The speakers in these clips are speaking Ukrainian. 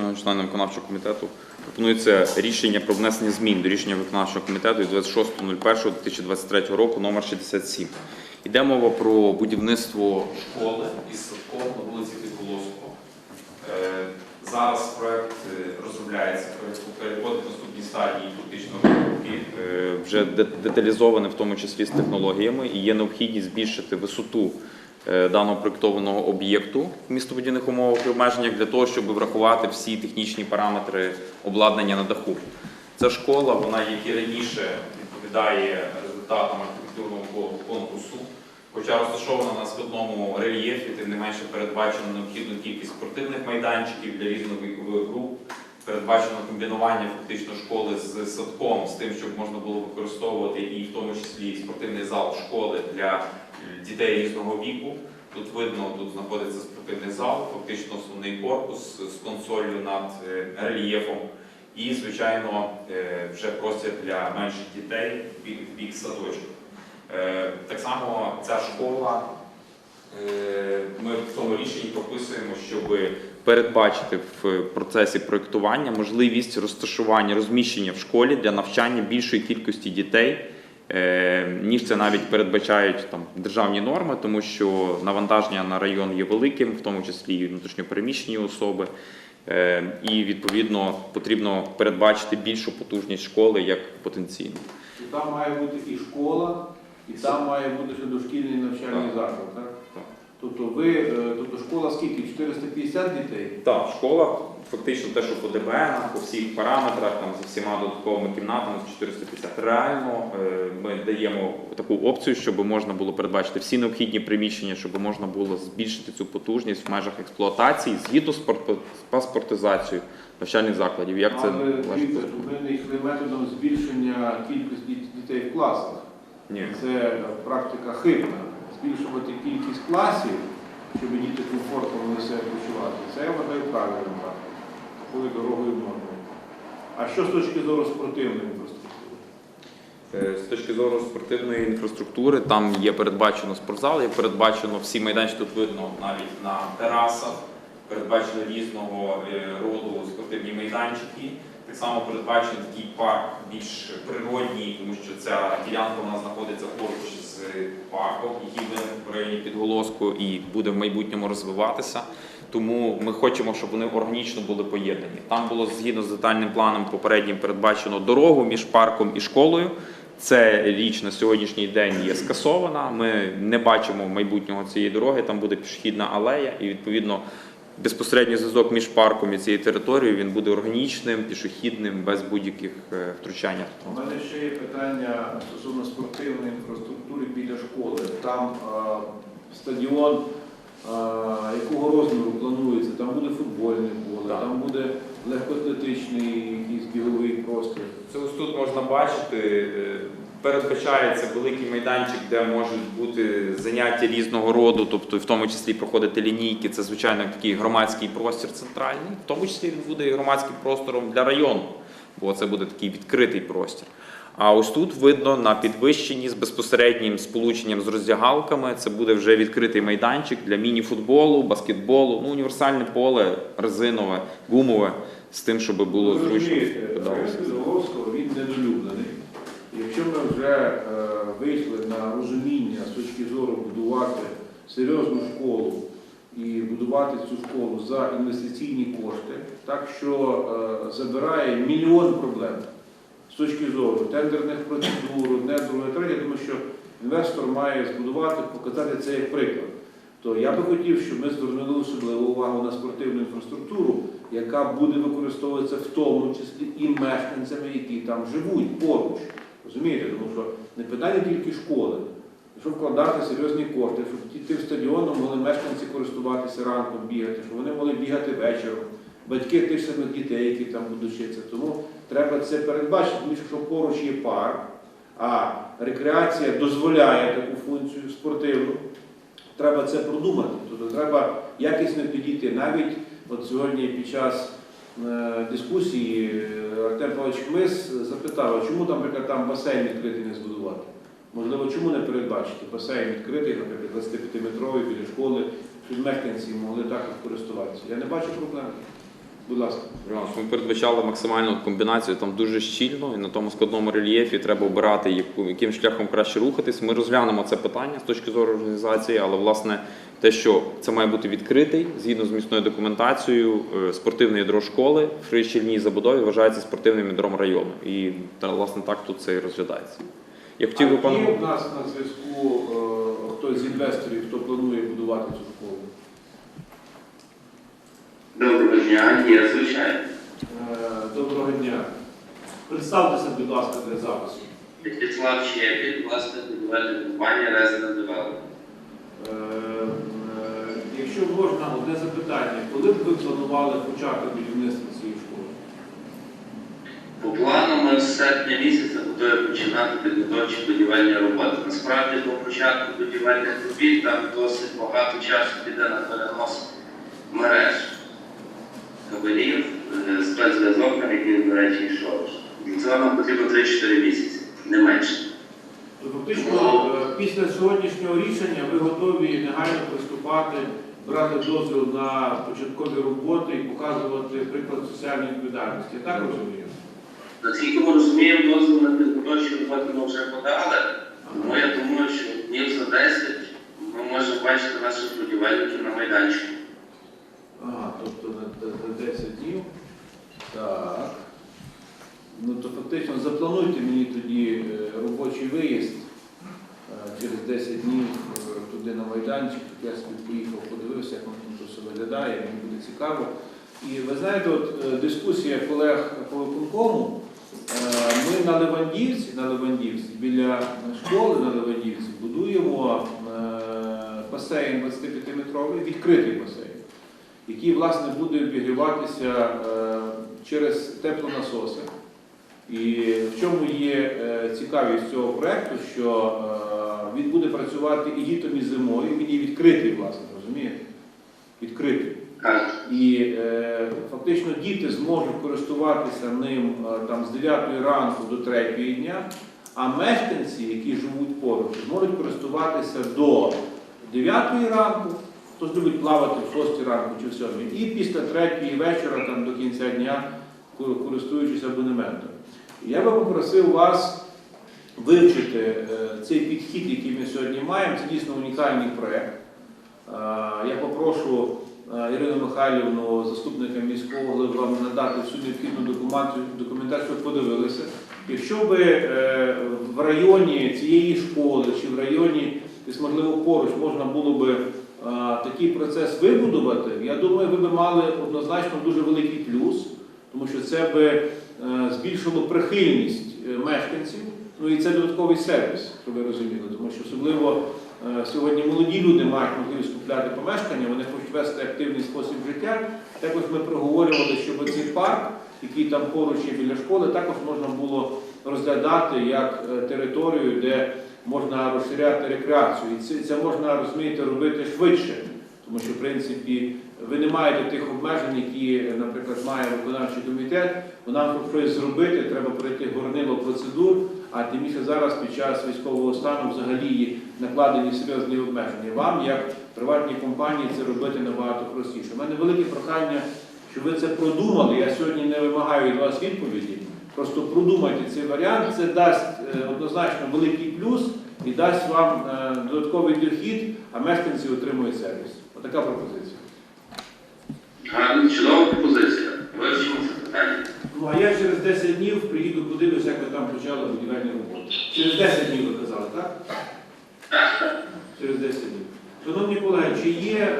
шановні члени виконавчого комітету, пропонується рішення про внесення змін до рішення виконавчого комітету від 26.01.2023 року номер 67. Йде мова про будівництво школи із садком на вулиці Підголоско. Е, Зараз проект е, розробляється, переходить в наступній стадії фактично розробки, е, вже де- деталізоване в тому числі з технологіями, і є необхідність збільшити висоту даного проєктованого об'єкту в містобудівних умовах і обмеженнях для того, щоб врахувати всі технічні параметри обладнання на даху. Ця школа, вона як і раніше відповідає результатам архітектурного конкурсу. Хоча розташована на складному рельєфі, тим не менше передбачено необхідну кількість спортивних майданчиків для різних вікових груп. Передбачено комбінування фактично школи з садком, з тим, щоб можна було використовувати і в тому числі спортивний зал школи для е, дітей різного віку. Тут видно, тут знаходиться спортивний зал, фактично основний корпус з консолью над е, рельєфом. І, звичайно, е, вже простір для менших дітей в бік, в садочку. Е, Так само ця школа, ми в цьому рішенні прописуємо, щоб передбачити в процесі проєктування можливість розташування, розміщення в школі для навчання більшої кількості дітей, ніж це навіть передбачають там державні норми, тому що навантаження на район є великим, в тому числі і внутрішньопереміщені особи. Е, І відповідно потрібно передбачити більшу потужність школи як потенційну. І там має бути і школа, і там має бути ще дошкільний навчальний заклад, так? Тобто ви, е, тобто школа скільки? 450 дітей? Так, школа фактично те, що по ДБН, по всіх параметрах, там зі всіма додатковими кімнатами 450. Реально е, ми даємо таку опцію, щоб можна було передбачити всі необхідні приміщення, щоб можна було збільшити цю потужність в межах експлуатації згідно з паспортизацією навчальних закладів. Як це ви йшли методом збільшення кількості дітей в класах. Ні. Це практика хибна. Збільшувати кількість класів, щоб діти комфортно могли себе почувати. Це я вважаю правильним так. Такою дорогою нормою. А що з точки зору спортивної інфраструктури? Е, З точки зору спортивної інфраструктури, там є передбачено спортзал, є передбачено всі майданчики, тут видно навіть на терасах, передбачено різного е, роду спортивні майданчики. Так само передбачений такий парк більш природній, тому що ця ділянка у нас знаходиться поруч з парком, який виник в районі підголоску і буде в майбутньому розвиватися. Тому ми хочемо, щоб вони органічно були поєднані. Там було згідно з детальним планом попереднім передбачено дорогу між парком і школою. Це річ на сьогоднішній день є скасована. Ми не бачимо майбутнього цієї дороги. Там буде пішохідна алея, і відповідно безпосередній зв'язок між парком і цією територією він буде органічним, пішохідним, без будь-яких е, втручань. У мене ще є питання стосовно спортивної інфраструктури біля школи. Там а, стадіон а, якого розміру планується? Там буде футбольне поле, Так. там буде легкоатлетичний якийсь біговий простір. Це ось тут можна бачити. Передбачається великий майданчик, де можуть бути заняття різного роду, тобто в тому числі проходити лінійки. Це звичайно такий громадський простір центральний. В тому числі він буде і громадським простором для району, бо це буде такий відкритий простір. А ось тут видно на підвищенні з безпосереднім сполученням з роздягалками. Це буде вже відкритий майданчик для міні-футболу, баскетболу, ну універсальне поле, резинове, гумове, з тим, щоб було зручно. він недолюблений. Якщо ми вже е, вийшли на розуміння з точки зору будувати серйозну школу і будувати цю школу за інвестиційні кошти, так що е, забирає мільйон проблем з точки зору тендерних процедур, одне, друге, третє, думаю, що інвестор має збудувати, показати це як приклад. То я би хотів, щоб ми звернули особливу увагу на спортивну інфраструктуру, яка буде використовуватися в тому числі і мешканцями, які там живуть поруч. Розумієте, тому що не питання тільки школи. Якщо вкладати серйозні кошти, щоб ті тим стадіоном могли мешканці користуватися ранком, бігати, щоб вони могли бігати вечором, батьки тих самих дітей, які там будуть вчитися. Тому треба це передбачити, тому що поруч є парк, а рекреація дозволяє таку функцію спортивну, треба це продумати. Тобто треба якісно підійти. Навіть от сьогодні під час дискусії е, Артем Павлович Хмис запитав, чому, наприклад, там басейн відкритий не збудувати? Можливо, чому не передбачити басейн відкритий, наприклад, 25-метровий біля школи, щоб мешканці могли також користуватися. Я не бачу проблем. Будь ласка. Ми передбачали максимальну комбінацію там дуже щільно, і на тому складному рельєфі треба обирати, яким шляхом краще рухатись. Ми розглянемо це питання з точки зору організації, але власне те, що це має бути відкритий згідно з місною документацією, е, спортивне ядро школи при щільній забудові вважається спортивним ядром району. І власне так тут це і розглядається. Я хотів би є в нас на зв'язку е, хтось з інвесторів, хто планує будувати цю? Доброго дня, є звичайно. Е, Доброго дня. Представтеся, будь ласка, для запису. В'ячеслав Щепін, власне, будівельна компанія Resident Development. Е, е, Якщо можна, одне запитання. Коли б ви планували почати будівництво цієї школи? По плану ми з серпня місяця готові починати підготовчі будівельні роботи. Насправді до початку будівельних робіт там досить багато часу піде на перенос мереж, кабелів, е, спецзв'язок, на який, до речі, йшов. Для цього нам потрібно 3-4 місяці, не менше. То фактично, е, після сьогоднішнього рішення ви готові негайно приступати, брати дозвіл на початкові роботи і показувати приклад соціальної відповідальності. Я так розумію? Наскільки ми розуміємо, дозвіл на підготовчі роботи ми вже подали. Тому я думаю, що днів за 10 ми можемо бачити наших будівельників на майданчику. Ага, тобто на, на- на 10 днів. Так. Ну то фактично заплануйте мені тоді е, робочий виїзд е, через 10 днів е, туди на майданчик. Я собі поїхав, подивився, як воно там все виглядає, мені буде цікаво. І ви знаєте, от дискусія колег по виконкому. Ми на Левандівці, на Левандівці, біля школи на Левандівці будуємо басейн 25-метровий, відкритий басейн який власне буде обігріватися е, через теплонасоси. І в чому є е, цікавість цього проекту, що е, він буде працювати і літом, і зимою, він є відкритий, власне, розумієте? Відкритий. І е, фактично діти зможуть користуватися ним там, з 9 ранку до 3 дня, а мешканці, які живуть поруч, зможуть користуватися до 9 ранку, хтось любить плавати в 6 ранку чи в 7, і після 3 вечора там, до кінця дня, користуючись абонементом. Я би попросив вас вивчити е, цей підхід, який ми сьогодні маємо. Це дійсно унікальний проєкт. Я попрошу е, Ірину Михайлівну, заступника міського голови, вам надати всю необхідну документацію, подивилися. Якщо би е, в районі цієї школи чи в районі, десь можливо поруч можна було би такий процес вибудувати, я думаю, ви б мали однозначно дуже великий плюс, тому що це би е, збільшило прихильність е, мешканців. Ну і це додатковий сервіс, щоб ви розуміли, тому що особливо е, сьогодні молоді люди мають можливість купляти помешкання, вони хочуть вести активний спосіб життя. Також ми проговорювали, щоб цей парк, який там поруч є біля школи, також можна було розглядати як територію, де можна розширяти рекреацію. І це, це можна розумієте, робити швидше, тому що в принципі ви не маєте тих обмежень, які, наприклад, має виконавчий комітет. Бо нам щоб щось зробити, треба пройти горнило процедур, а тим більше зараз під час військового стану взагалі накладені серйозні обмеження. Вам, як приватній компанії, це робити набагато простіше. У мене велике прохання, щоб ви це продумали. Я сьогодні не вимагаю від вас відповіді. Просто продумайте цей варіант. Це дасть е, однозначно великий плюс і дасть вам е, додатковий дохід, а мешканці отримують сервіс. Отака пропозиція. гарна, чудова пропозиція. Вивчимо це питання. Ну а я через 10 днів приїду подивлюся, як ви там почали будівельні роботи. Через 10 днів ви казали, так? Через 10 днів. Шановні колеги, чи є е,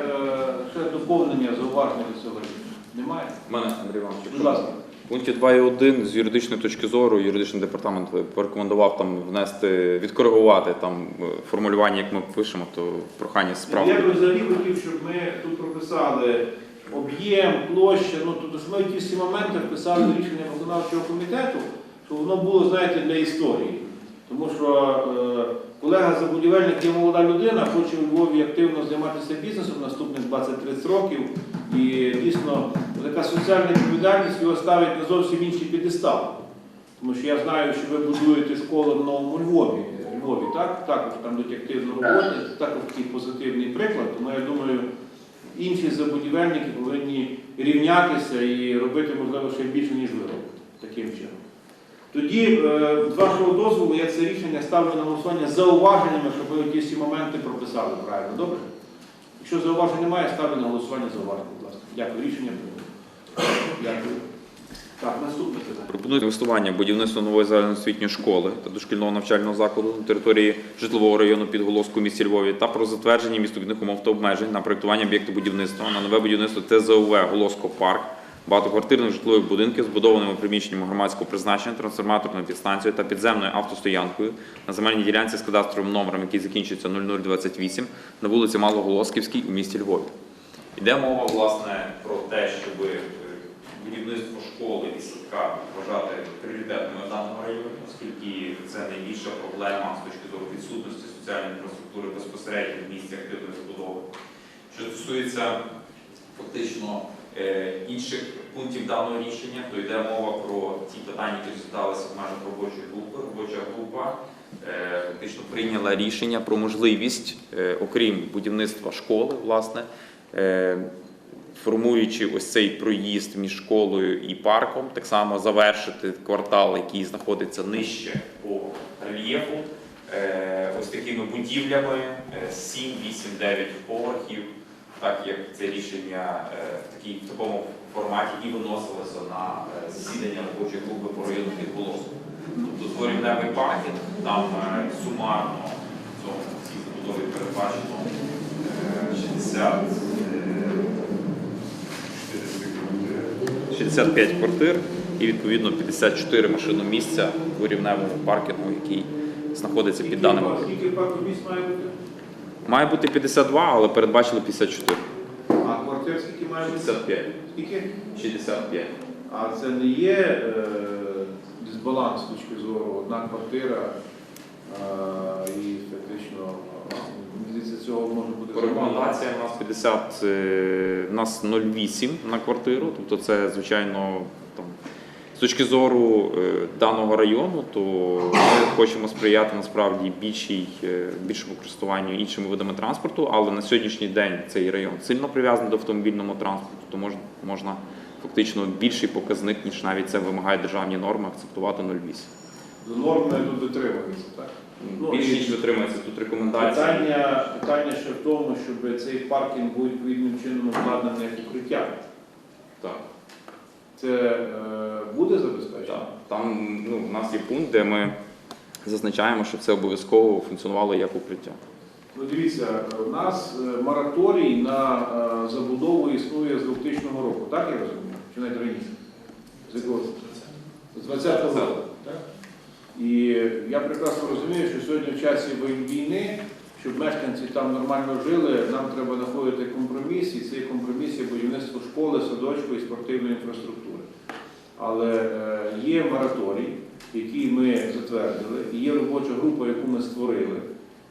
ще доповнення зауваження до цього рішення? Немає? У мене Андрій Іванович. Будь ласка. Пункті 2.1 з юридичної точки зору юридичний департамент порекомендував там внести, відкоригувати там е, формулювання, як ми пишемо, то прохання Я справді. би взагалі хотів, щоб ми тут прописали об'єм, площа, ну тобто ми ті всі моменти вписали рішення виконавчого комітету, щоб воно було, знаєте, для історії. Тому що е, колега забудівельник є молода людина, хоче у Львові активно займатися бізнесом наступних 20-30 років. І дійсно така соціальна відповідальність його ставить на зовсім інший підестал. Тому що я знаю, що ви будуєте школу в Новому Львові, Львові так? також там йдуть активно роботи, також такий позитивний приклад. Тому я думаю, інші забудівельники повинні рівнятися і робити, можливо, ще більше, ніж ви робите. Таким чином. Тоді, е, з вашого дозволу, я це рішення ставлю на голосування з зауваженнями, щоб ви ті всі моменти прописали правильно. Добре? Якщо зауважень немає, ставлю на голосування зауваження, будь ласка. Дякую. Рішення прийнято. Так, наступне питання. Пропонують інвестування будівництво нової загальноосвітньої школи та дошкільного навчального закладу на території житлового району Підголовську в місті Львові та про затвердження містобудівних умов та обмежень на проєктування об'єкту будівництва на нове будівництво ТЗУВ Голоско Парк багатоквартирних житлових будинків, збудованими приміщеннями громадського призначення, трансформаторною підстанцією та підземною автостоянкою на земельній ділянці з кадастровим номером, який закінчується 0028 на вулиці Малоголосківській у місті Львові. Йде мова власне про те, щоб е, будівництво школи і садка вважати пріоритетними в даному районі, оскільки це найбільша проблема з точки зору відсутності соціальної інфраструктури безпосередньо в місті активної забудови. Що стосується фактично е, інших пунктів даного рішення, то йде мова про ті питання, які розглядалися в межах робочої групи. Робоча група е, фактично прийняла рішення про можливість, е, окрім будівництва школи, власне, формуючи ось цей проїзд між школою і парком, так само завершити квартал, який знаходиться нижче по рельєфу, е, ось такими будівлями е, 7, 8, 9 поверхів, так як це рішення е, в, такій, такому форматі і виносилося на е, засідання робочої групи по району Підголоску. Тобто дворівневий паркінг, там сумарно в цьому в цій забудові передбачено е, 60 е, 65 квартир і відповідно 54 машиномісця у рівневому паркінгу, який знаходиться під даним. Скільки- Скільки парку місць має бути? Має бути 52, але передбачили 54. А квартир скільки має бути? 65. Скільки? 65. А це не є е, дисбаланс з точки зору одна квартира е, і фактично е, мені здається, цього може бути По рекомендація у нас 50, е, у нас 0,8 на квартиру, тобто це, звичайно, там, з точки зору е, даного району, то ми хочемо сприяти насправді більшій, е, більшому користуванню іншими видами транспорту, але на сьогоднішній день цей район сильно прив'язаний до автомобільного транспорту, то можна, можна фактично більший показник, ніж навіть це вимагають державні норми, акцептувати 0,8. До норми тут дотримується, так? Ну, Більше і- ніж дотримується тут рекомендації. Питання, питання ще в тому, щоб цей паркінг був відповідним чином обладнаний як укриття. Так. Це е, буде забезпечено? Так, там ну, у нас є пункт, де ми зазначаємо, що це обов'язково функціонувало як укриття. Ну, дивіться, у нас е, мораторій на е, забудову існує з 2000 року, так я розумію? Чи навіть раніше? З 20-го року. І я прекрасно розумію, що сьогодні в часі війни, щоб мешканці там нормально жили, нам треба знаходити компроміс, і цей компроміс є будівництво школи, садочку і спортивної інфраструктури. Але е, є мораторій, який ми затвердили, і є робоча група, яку ми створили.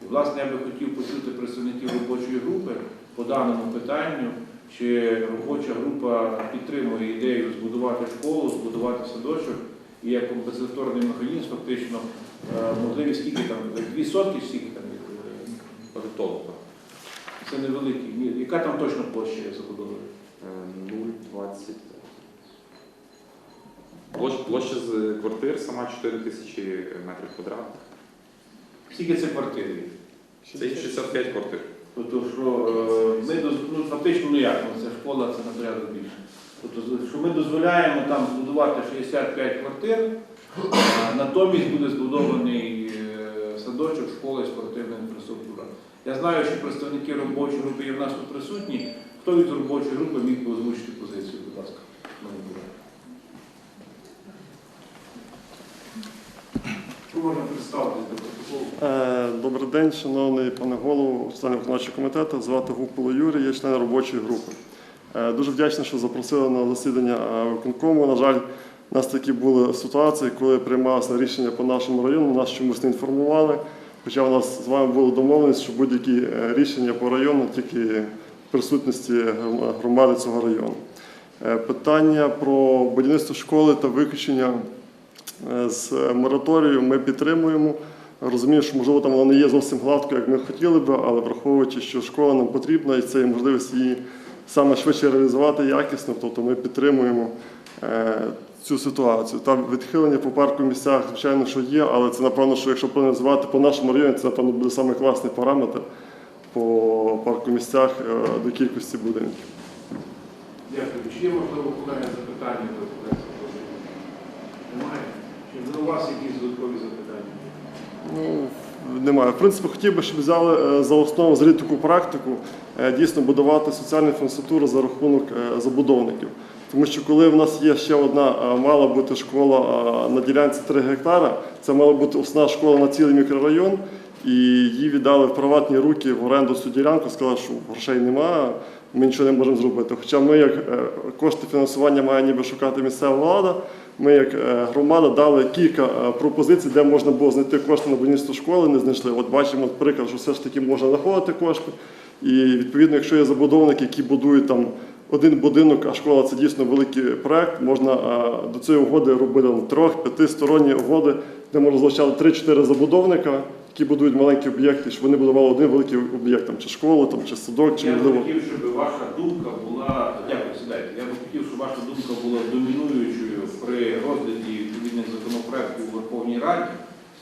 І, власне, я би хотів почути представників робочої групи по даному питанню, чи робоча група підтримує ідею збудувати школу, збудувати садочок і як компенсаторний механізм фактично е, можливість скільки там, дві сотки, скільки там е, так. Це невеликий. Ні, Яка там точно площа є забудови? Е, 0,20. Площа, площа з квартир сама 4 тисячі метрів квадратних. Скільки це квартир? є? Це 65 квартир. Тобто, що е, ми доз- ну, фактично ну як, ну, це школа, це на порядок більше. Що ми дозволяємо там збудувати 65 квартир, а натомість буде збудований е, садочок, школа і спортивна інфраструктура. Я знаю, що представники робочої групи є в нас тут присутні. Хто від робочої групи міг би озвучити позицію, будь ласка. Можна. Е, Добрий день, шановний пане голово, члени виконавчого комітету. Звати Гупало Юрій, я член робочої групи. Е, Дуже вдячний, що запросили на засідання е, виконкому. На жаль, у нас такі були ситуації, коли приймалося рішення по нашому району, нас чомусь не інформували. Хоча у нас з вами було домовленість, що будь-які е, рішення по району тільки в присутності громади цього району. Питання про будівництво школи та виключення з мораторію ми підтримуємо. Розумію, що можливо там воно не є зовсім гладко, як ми хотіли би, але враховуючи, що школа нам потрібна і це є можливість її саме швидше реалізувати якісно, тобто ми підтримуємо е, цю ситуацію. Там відхилення по парку місцях, звичайно, що є, але це напевно, що якщо проаналізувати по нашому районі, це напевно буде саме класний параметр по парку місцях е, до кількості будинків. Дякую. Чи є можливо колеги запитання до проекту? Немає? Чи до вас якісь додаткові запитання? Ну, немає. В принципі, хотів би, щоб взяли е, за основу зрі таку практику е, дійсно будувати соціальну інфраструктуру за рахунок е, забудовників. Тому що коли в нас є ще одна мала бути школа на ділянці 3 гектара, це мала бути основна школа на цілий мікрорайон, і її віддали в приватні руки в оренду цю ділянку, сказали, що грошей немає, ми нічого не можемо зробити. Хоча ми, як кошти фінансування має ніби шукати місцева влада, ми, як е, громада, дали кілька е, пропозицій, де можна було знайти кошти на будівництво школи, не знайшли. От бачимо приклад, що все ж таки можна знаходити кошти. І відповідно, якщо є забудовники, які будують там один будинок, а школа це дійсно великий проект, можна до цієї угоди робити трьох, п'ятисторонні угоди, де можна залучати 3-4 забудовника, які будують маленькі об'єкти, щоб вони будували один великий об'єкт, там, чи школу, там, чи садок, чи Я можливо. хотів, щоб ваша думка була, дякую, сідайте, я б хотів, щоб ваша думка була домінуючою при розгляді відповідних законопроєктів у Верховній Раді,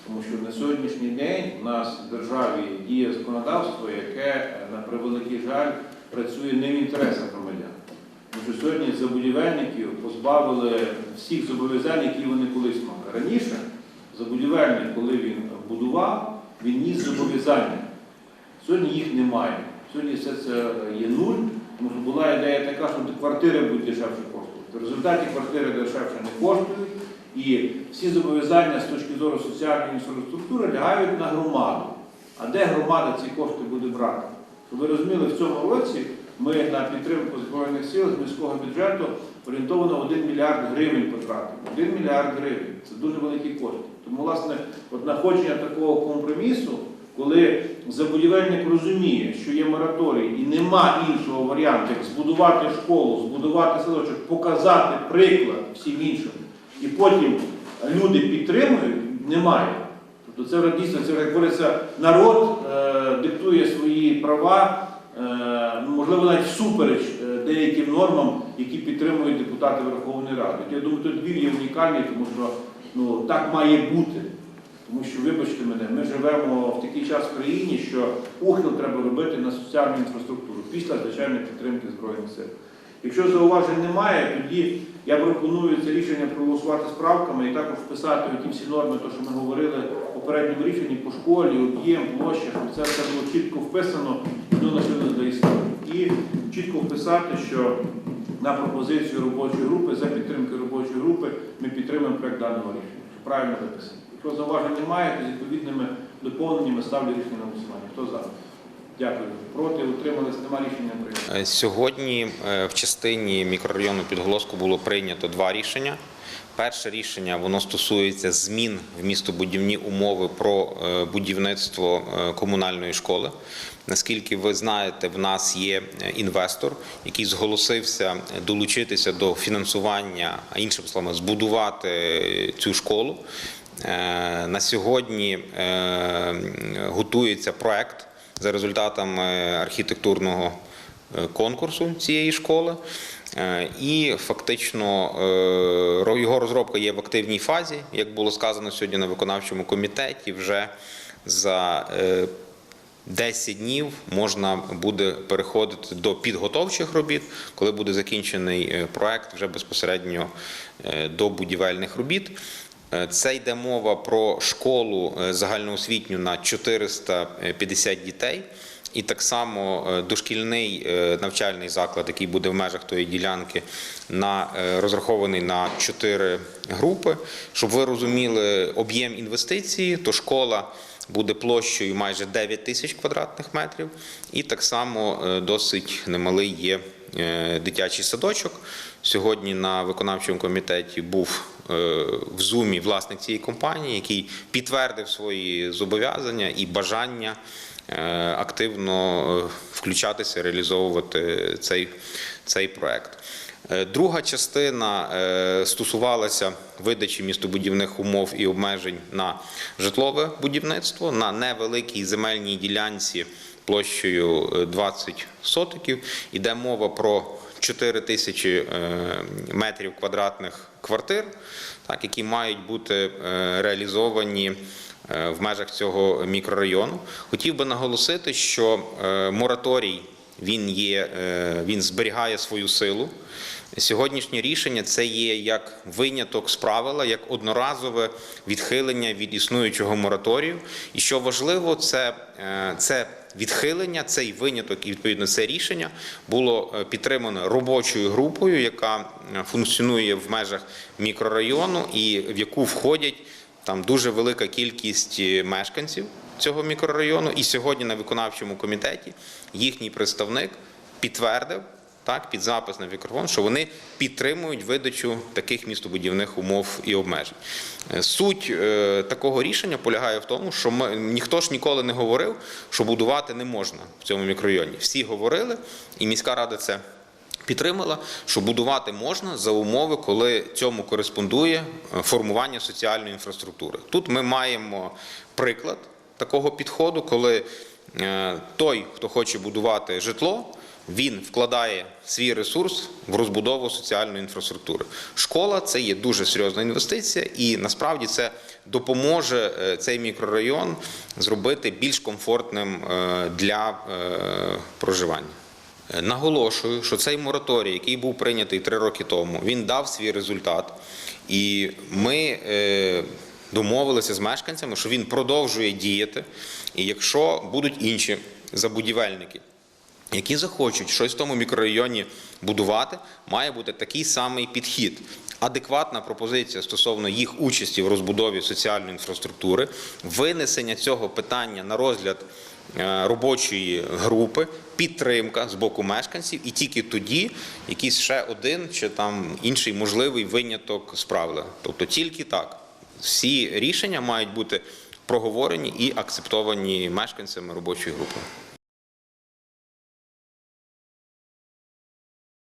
тому що на сьогоднішній день у нас в державі діє законодавство, яке, на превеликий жаль, працює не в інтересах громадян. Тому сьогодні забудівельників позбавили всіх зобов'язань, які вони колись мали. Раніше забудівельник, коли він будував, він ніс зобов'язання. Сьогодні їх немає. Сьогодні все це є нуль, тому була ідея така, що квартири будуть дешевше коштувати. В результаті квартири дешевше не коштують, і всі зобов'язання з точки зору соціальної інфраструктури лягають на громаду. А де громада ці кошти буде брати? Щоб ви розуміли, в цьому році ми на підтримку Збройних сил з міського бюджету орієнтовано 1 мільярд гривень потратимо. 1 мільярд гривень це дуже великі кошти. Тому, власне, от знаходження такого компромісу, коли забудівельник розуміє, що є мораторій і нема іншого варіанту, як збудувати школу, збудувати садочок, показати приклад всім іншим, і потім люди підтримують, немає. Тобто це дійсно, це як говориться, народ е, диктує свої права, можливо, навіть всупереч е, деяким нормам, які підтримують депутати Верховної Ради. Я думаю, тут Львів є унікальний, тому що ну, так має бути. Тому що, вибачте мене, ми живемо в такий час в країні, що ухил треба робити на соціальну інфраструктуру після звичайної підтримки Збройних сил. Якщо зауважень немає, тоді я пропоную це рішення проголосувати з правками і також вписати ті всі норми, то, що ми говорили в попередньому рішенні по школі, об'єм, площа, щоб це все було чітко вписано до нашої до історії. І чітко вписати, що на пропозицію робочої групи, за підтримки робочої групи, ми підтримуємо проект даного рішення. Правильно записати. Якщо зауважень немає, то з відповідними доповненнями ставлю рішення на голосування. Хто за? Дякую. Проти, утримались, нема рішення прийнято. Е, Сьогодні е, в частині мікрорайону Підголоску було прийнято два рішення. Перше рішення воно стосується змін в містобудівні умови про е, будівництво е, комунальної школи. Наскільки ви знаєте, в нас є е, інвестор, який зголосився долучитися до фінансування, а іншими словами, збудувати цю школу. На сьогодні готується проект за результатами архітектурного конкурсу цієї школи. Е, І фактично е, його розробка є в активній фазі, як було сказано сьогодні на виконавчому комітеті. Вже за е, 10 днів можна буде переходити до підготовчих робіт, коли буде закінчений е, проект вже безпосередньо е, до будівельних робіт. Е, Це йде мова про школу е, загальноосвітню на 450 дітей. І так само е, дошкільний е, навчальний заклад, який буде в межах тої ділянки, на, е, розрахований на 4 групи. Щоб ви розуміли об'єм інвестиції, то школа буде площею майже 9 тисяч квадратних метрів, і так само досить немалий є дитячий садочок. Сьогодні на виконавчому комітеті був в зумі власник цієї компанії, який підтвердив свої зобов'язання і бажання активно е, включатися, реалізовувати цей, цей проект. Е, Друга частина е, стосувалася видачі містобудівних умов і обмежень на житлове будівництво на невеликій земельній ділянці площею е, 20 сотиків. Іде мова про 4 тисячі е, метрів квадратних квартир, так, які мають бути е, реалізовані е, в межах цього мікрорайону. Хотів би наголосити, що е, мораторій він є, е, він зберігає свою силу. Сьогоднішнє рішення це є як виняток з правила, як одноразове відхилення від існуючого мораторію. І що важливо, це, е, це відхилення, цей виняток і відповідно це рішення було е, підтримано робочою групою, яка е, функціонує в межах мікрорайону і в яку входять там дуже велика кількість е, мешканців цього мікрорайону. І сьогодні на виконавчому комітеті їхній представник підтвердив так, під запис на мікрофон, що вони підтримують видачу таких містобудівних умов і обмежень. Е, Суть е, такого рішення полягає в тому, що ми, ніхто ж ніколи не говорив, що будувати не можна в цьому мікрорайоні. Всі говорили, і міська рада це підтримала, що будувати можна за умови, коли цьому кореспондує е, формування соціальної інфраструктури. Тут ми маємо приклад такого підходу, коли е, той, хто хоче будувати житло, він вкладає свій ресурс в розбудову соціальної інфраструктури. Школа це є дуже серйозна інвестиція, і насправді це допоможе е, цей мікрорайон зробити більш комфортним для проживання. Е, Наголошую, що цей мораторій, який був прийнятий три роки тому, він дав свій результат, і ми е, домовилися з мешканцями, що він продовжує діяти. І якщо будуть інші забудівельники, які захочуть щось в тому мікрорайоні будувати, має бути такий самий підхід. Адекватна пропозиція стосовно їх участі в розбудові соціальної інфраструктури, винесення цього питання на розгляд робочої групи, підтримка з боку мешканців, і тільки тоді якийсь ще один чи там інший можливий виняток справили. Тобто тільки так. Всі рішення мають бути проговорені і акцептовані мешканцями робочої групи.